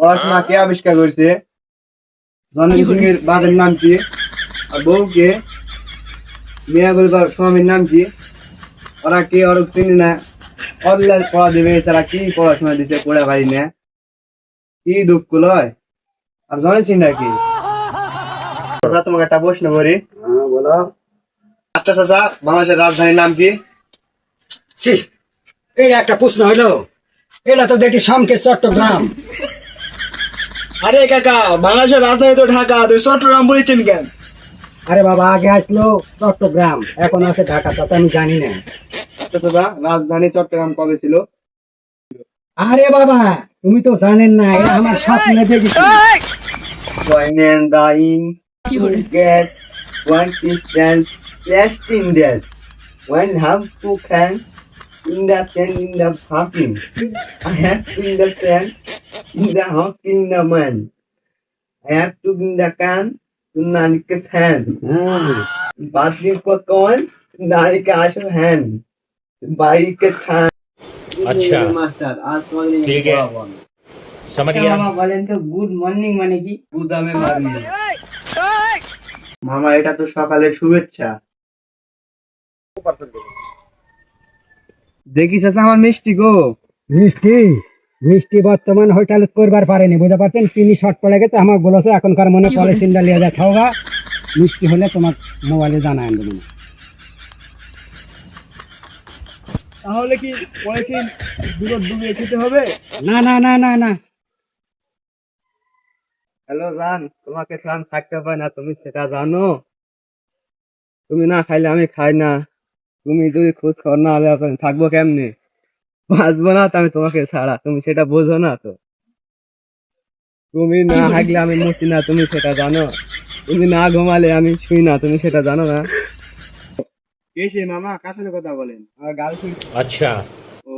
পড়াশোনা কে আবিষ্কার করেছে? জননী সিংহের বাবার নাম কি? আর বউকে মিয়া গুলবার স্বামীর নাম কি? ওরা কে ওর চিনি না। অনলাইন পড়া দেবে তারা কি পড়াশোনা দিতে পড়ে পারি না। কি দুঃখ লয়? আর জননী সিংটা কি? চাচা, তোমাকে একটা প্রশ্ন করি। বলো। আচ্ছা চাচা বাংলাদেশের রাজধানীর নাম কি? ছি, এটা একটা প্রশ্ন হইল। এটা তো দেখি সমকে চট্টগ্রাম। আরে কাকা বাংলাদেশের রাজধানী তো ঢাকা তুই চট্টগ্রাম বলেছেন কেন? আরে বাবা আগে আসলো চট্টগ্রাম এখন আছে ঢাকা তা আমি জানি না। চাচা রাজধানী চট্টগ্রাম কবে ছিল? আরে বাবা তুমি তো জানেন না এটা আমার স্বপ্নে দেখেছি। Join and dying to get one distance last in that. One have to can in the pen in the pumping. I have in the in the house in the man. I have to in the can to Nanika hand. Bathing for coin, Nanika Asher hand. Bike hand. अच्छा। Master आज तुम्हारे ठीक है। समझ गया বলেন তো good morning মানে কি গুদামে মারি মামা এটা তো সকালের শুভেচ্ছা দেখিস আমার মিষ্টি গো বৃষ্টি বৃষ্টি বর্তমান হোটেল করবার পারেনি বুঝতে পারছেন? তিনি শর্ট পড়ে গেছে আমার বলেছে এখনকার মনে পলিথিনটা লিয়ে যা খাওয়া মিষ্টি হলে তোমার মোবাইলে জানায় দেবো তাহলে কি কি দুটো ডুবিয়ে খেতে হবে? না না না না না। হ্যালো জান তোমাকে স্নান থাকতে পারে না তুমি সেটা জানো? তুমি না খাইলে আমি খাই না। তুমি যদি খোঁজ খবর না হলে থাকব কেমনে? বাঁচবো না তো আমি তোমাকে ছাড়া তুমি সেটা বোঝো না তো। তুমি না হাগলে আমি মুছি না তুমি সেটা জানো। তুমি না ঘুমালে আমি শুই না তুমি সেটা জানো না। মামা? কার সাথে কথা বলেন? আচ্ছা। ও।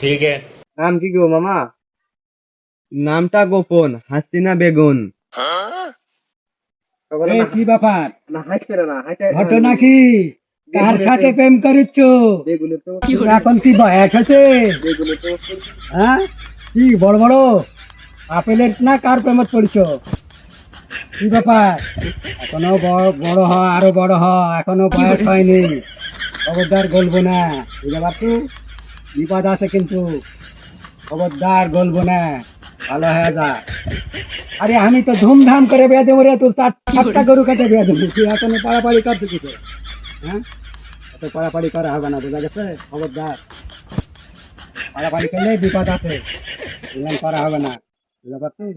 ঠিক আছে। নাম কি গো মামা? নামটা গোপন হাসিনা বেগুন হ্যাঁ? কি ব্যাপার? না হাসি না ঘটনা কি? কার সাথে প্রেম তো এখন কি বয়স হয়েছে হ্যাঁ? কি বড় বড়? আপেলের না কার প্রেমত পড়ছ? কি ব্যাপার? এখনও বড় হ আরও বড় হ এখনও বয়স হয়নি। খবরদার গলবো না। বুঝতে পারছ বিপদ আছে কিন্তু। খবরদার গলবো না। ভালো হয়ে যা। আরে আমি তো ধুমধাম করে বিয়ে দেবো তোর চার সাতটা গরু কাটে বিয়ে দেবো তুই এখনও পাড়াপাড়ি করতে কিছু হ্যাঁ? এত পাড়াপাড়ি করা হবে না, বোঝা গেছে? খবরদার। পাড়াপাড়ি করলে বিপদ আছে এরকম করা হবে না। বুঝতে পারছিস